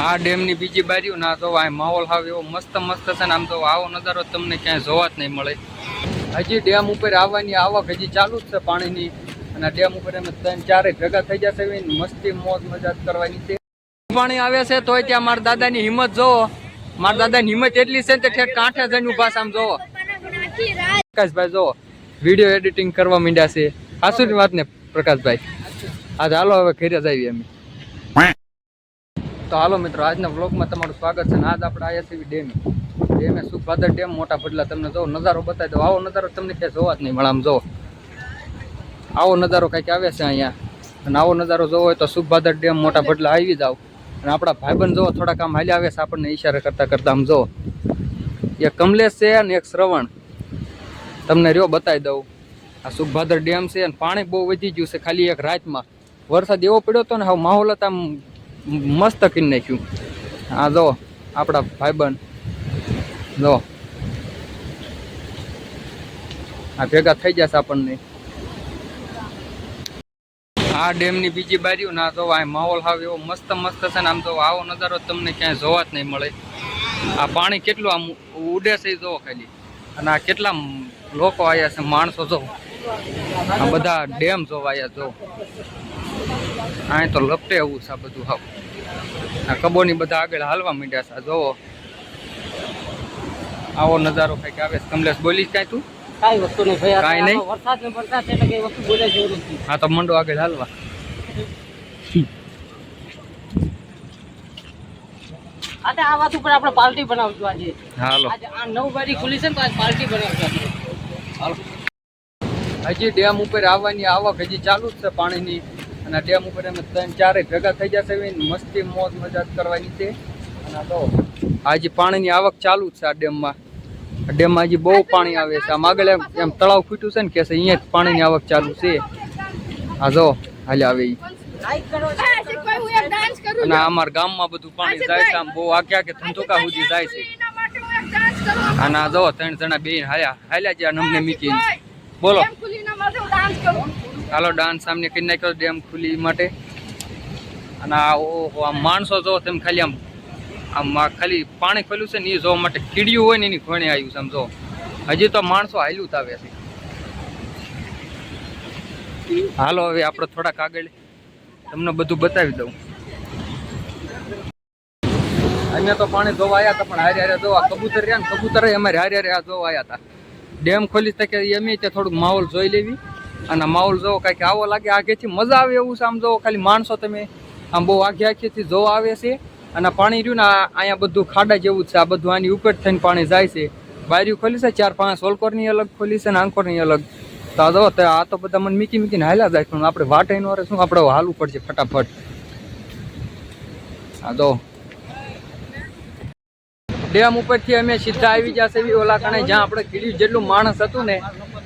આ ડેમની બીજી બાજુ ના તો આ માહોલ હાવ એવો મસ્ત મસ્ત છે ને આમ તો આવો નજારો તમને ક્યાંય જોવા જ નહીં મળે. હજી ડેમ ઉપર આવવાની આવક હજી ચાલુ જ છે પાણીની. અને ડેમ ઉપર અમે ત્રણ ચારે ભેગા થઈ જશે એવી મસ્તી, મોજ, મજા કરવાની છે. પાણી આવે છે તોય ત્યાં મારા દાદાની હિંમત જોવો. મારા દાદાની હિંમત એટલી છે તે ઠેઠ કાંઠે જઈને ઊભા આમ જોવો. પ્રકાશભાઈ જોવો. વીડિયો એડિટિંગ કરવા માંડ્યા છે. હાસુની વાત ને પ્રકાશભાઈ. આજે હાલો, હવે ઘેરે જ આવીએ અમે. તો હાલો મિત્રો, આજના વ્લોગમાં તમારું સ્વાગત છે ને આજ આપણે આવ્યા છીએ ડેમ. ડેમે સુખભાદર ડેમ, મોટા ભડલા, તમને જો નજારો બતાવી દો આવો નજારો તમને ક્યાંય જોવા જ નહીં મળે, આમ જો. આવો નજારો કંઈક આવે છે અહીંયા. અને આવો નજારો જોવો હોય તો સુખભાદર ડેમ, મોટા ભડલા આવી જાવ અને આપણા ભાઈબંધ જોવો થોડાક આમ હાલ્યા આવે છે આપણને ઈશારા કરતાં કરતા, આમ જો. એક કમલેશ છે અને એક શ્રવણ. તમને રહ્યો બતાવી દઉં. આ સુખભાદર ડેમ છે અને પાણી બહુ વધી ગયું છે ખાલી એક રાતમાં. વરસાદ એવો પડ્યો હતો ને, હવે માહોલ આમ મસ્ત કરી નાખ્યું. આ જો આપણા ભાઈબંધ. જો. આ ભેગા થઈ જશે આપણને. આ ડેમની બીજી બાજુ ના જો આ માહોલ હાવ એવો મસ્ત મસ્ત છે ને આમ તો આવો નજારો તમને ક્યાંય જોવા જ નહીં મળે. આ પાણી કેટલું આમ ઉડે છે જોવો ખાલી. અને આ કેટલા લોકો આવ્યા છે માણસો જો. આ બધા ડેમ જોવા આવ્યા જો. અહીં તો લપટે એવું છે આ બધું હાવ. કબોની બધા આગળ હાલવા માંડ્યા છે. જોવો. આવો નજારો કંઈક આવે કમલેશ બોલીશ કાંઈ તું? કાંઈ વસ્તુ નહીં ભાઈ કાંઈ નહીં? વરસાદ ને વરસાદ એટલે કઈ વસ્તુ બોલે જરૂર નથી. હા તો મંડો આગળ હાલવા. આજે આ વાત ઉપર આપણે પાર્ટી બનાવશું આજે. હાલો. આજે આ નવ બારી ખુલી છે ને તો આજ પાર્ટી બનાવશું હાલો. હજી ડેમ ઉપર આવવાની આવક હજી ચાલુ જ છે પાણીની. અને ડેમ ઉપર અમે ત્રણ ચારે ભેગા થઈ જશે એવી મસ્તી, મોજ મજા કરવાની છે. અને તો આજે પાણીની આવક ચાલુ જ છે આ ડેમમાં. ડેમમાં હજી બહુ પાણી આવે છે. આમ આગળ એમ એમ તળાવ ખૂટ્યું છે ને કે અહીંયા જ પાણીની આવક ચાલુ છે. હા જો, હાલે આવે અને અમારા ગામમાં બધું પાણી જાય છે, આમ બહુ આગે આગે ધંધોકા સુધી જાય છે. અને આ જો, ત્રણ જણા બેન હાલ્યા હાલ્યા જ્યાં અમને મીકીને. બોલો. હાલો, ડાન્સ સામને કરી નાખ્યો, ડેમ ખુલી માટે. અને આ ઓહો આ માણસો જો તેમ ખાલી આમ આમ ખાલી પાણી ખોલ્યું છે ને એ જોવા માટે કીડિયું હોય ને એની ઘોણે આવ્યું છે આમ જો. હજી તો માણસો હાલ્યું તાવે છે. હાલો, હવે આપણે થોડાક આગળ તમને બધું બતાવી દઉં. અહીંયા તો પાણી જોવા આવ્યા હતા, પણ હારે હારે જોવા કબૂતર રહ્યા ને, કબૂતર અમારે હારે હારે આ જોવા આવ્યા હતા. ડેમ ખોલી તકે એમ તે થોડુંક માહોલ જોઈ લેવી. અને માહોલ જોવો કાંઈક આવો લાગે આગેથી મજા આવે એવું છે. આમ જોવો ખાલી માણસો તમે આમ બહુ આખેથી જોવા આવે છે અને પાણી રહ્યું ને અહીંયા બધું ખાડા જેવું છે. આ બધું આની ઉપર થઈને પાણી જાય છે. બારીઓ ખોલી છે, ચાર પાંચ. ઓલકોરની અલગ ખોલી છે ને આંકોરની અલગ. તો આ જો આ તો બધા મને મીકી મીકીને હાલ્યા જાય. પણ આપણે વાટ એનો શું? આપણે હાલવું પડશે ફટાફટ. આ તો ડેમ ઉપરથી અમે સીધા આવી જશે એવી ઓલા કણે જ્યાં આપણે કીધું જેટલું માણસ હતું ને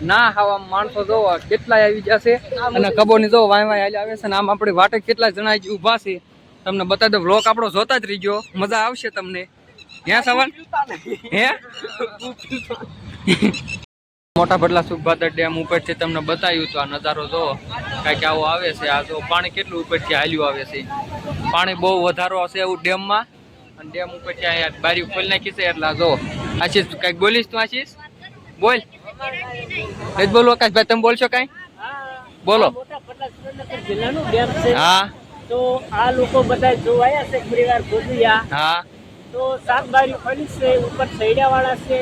ના આવા માણસો જો કેટલાય આવી જશે અને કબોની જો વાય વાય હાલી આવે છે ને આમ આપણે વાટે કેટલા જણા ઊભા છે. તમને બતાવી દો વ્લોગ આપણો જોતા જ રહીજો. મજા આવશે તમને. હે સવાલ હે? મોટા બદલા સુખભાદર ડેમ ઉપરથી તમને બતાવ્યું તો આ નજારો જો. કાંઈક આવો આવે છે. આ જો પાણી કેટલું ઉપરથી હાલ્યું આવે છે. પાણી બહુ વધારો હશે એવું ડેમમાં. અને ડેમ ઉપરથી અહીંયા બારી ખોલી નાખી છે એટલે જો. આશીષ, કાંઈક બોલીશ તું આશીષ? બોલ. એ જ આકાશ આકાશભાઈ તમે બોલશો કઈ? બોલો. હા તો આ લોકો બધા જોવાયા છે પરિવાર ગોદિયા હા. તો સાત બારી છે ઉપર સૈડા વાળા છે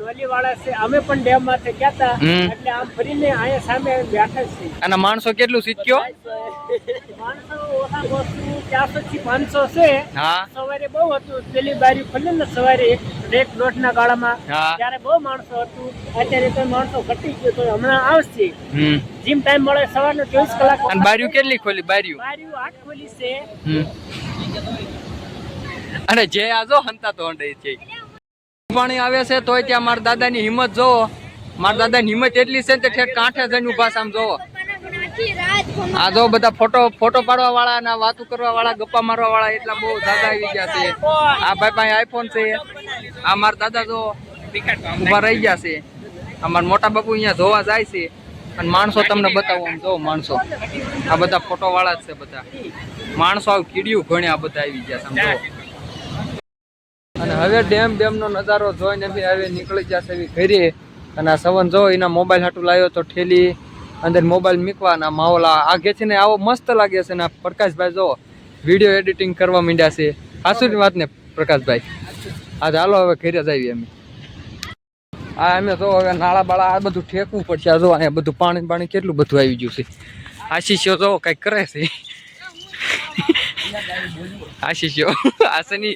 નોલી વાળા છે. અમે પણ ડેમમાંથી ગયા હતા. એટલે આમ ફરીને અહીંયા સામે બેઠા છે અને માણસો કેટલું શીખ્યો? માણસો ઓછામાં ઓછું ચારસો થી પાંચસો છે. સવારે બહુ હતું. પેલી બારી ખોલી ને સવારે એક દોઢ ના ગાળામાં. ત્યારે બહુ માણસો હતું. અત્યારે તો માણસો ઘટી ગયો તો હમણાં આવશે. જીમ ટાઈમ મળે સવારનો ચોવીસ કલાક અને બારીઓ કેટલી ખોલી? બારીઓ? બારીઓ આઠ ખોલી છે. અને જે આ જો હંતા તો હંડે છે. પાણી આવે છે તોય ત્યાં મારા દાદાની હિંમત જોવો. મારા દાદાની હિંમત એટલી છે કે ઠેઠ કાંઠે જઈને ઊભા આમ જોવો. આ જો બધા ફોટો ફોટો પાડવા વાળા ના વાતો કરવા વાળા ગપ્પા મારવા વાળા એટલા બહુ દાદા આવી ગયા છે. આ ભાઈ પાસે આઈફોન છે. આ મારા દાદા જો ઊભા રહી ગયા છે. અમારા મોટા બાપુ અહીંયા જોવા જાય છે. અને માણસો તમને બતાવો આમ જો માણસો. આ બધા ફોટો વાળા જ છે બધા. માણસો આવું કીડિયું ઘણી આ બધા આવી ગયા જુઓ. અને હવે ડેમ ડેમ નો નજારો જોઈને બી હવે નીકળી જશે એવી ઘરે. અને આ સવન જો એના મોબાઈલ હાટું લાવ્યો તો ઠેલી અંદર મોબાઈલ મીકવાના માહોલ. આ ઘે છે ને આવો મસ્ત લાગે છે ને પ્રકાશભાઈ જો વીડિયો એડિટિંગ કરવા માંડ્યા છે. હાસુની વાત ને પ્રકાશભાઈ? આ ચાલો હવે ઘરે જ આવીએ અમે. આ અમે તો હવે નાળા બાળા આ બધું ઠેકવું પડશે. આ જો અહીંયા બધું પાણી પાણી કેટલું બધું આવી ગયું છે. આશીષો જો કંઈક કરે છે. આશીષો, આ શનિ.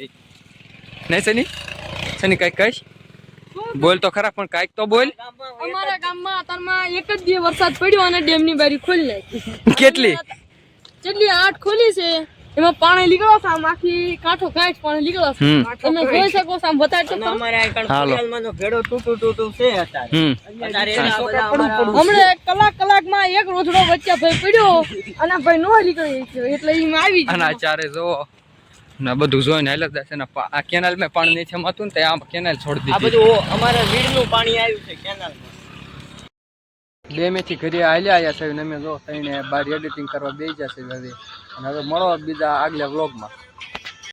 નહીં સની? સની કંઈક કહીશ? બોલ તો ખરા પણ કંઈક તો બોલ. અમારા ગામમાં અત્યારમાં એક જ દિવસ વરસાદ પડ્યો અને ડેમની બારી ખોલી નાખી. કેટલી? કેટલી આઠ ખોલી છે એમાં પાણી નીકળો છે આમ આખી કાંઠો કાંઠ પાણી નીકળો છે. તમે જોઈ શકો છો આમ બતાડ તો અમારે આ ભેડો તૂટું તૂટું છે અત્યારે. હમણાં કલાક કલાકમાં એક રોજડો વચ્ચે ભાઈ પડ્યો અને ભાઈ નો નીકળી ગયો એટલે એમાં આવી અને આ ચારે જો ને બધું જોઈને હાલત જશે ને આ કેનાલ મેં પાણી નીચે હતું ને તે કેનાલ છોડી આ દીધી બધું ઓ- અમારા વીરનું પાણી આવ્યું છે કેનાલમાં બે મેથી ઘરે હાલ્યા આવ્યા છે ને અમે જો થઈને બાર એડિટિંગ કરવા બેસી જશે હવે. અને હવે મળો બીજા આગલા વ્લોગમાં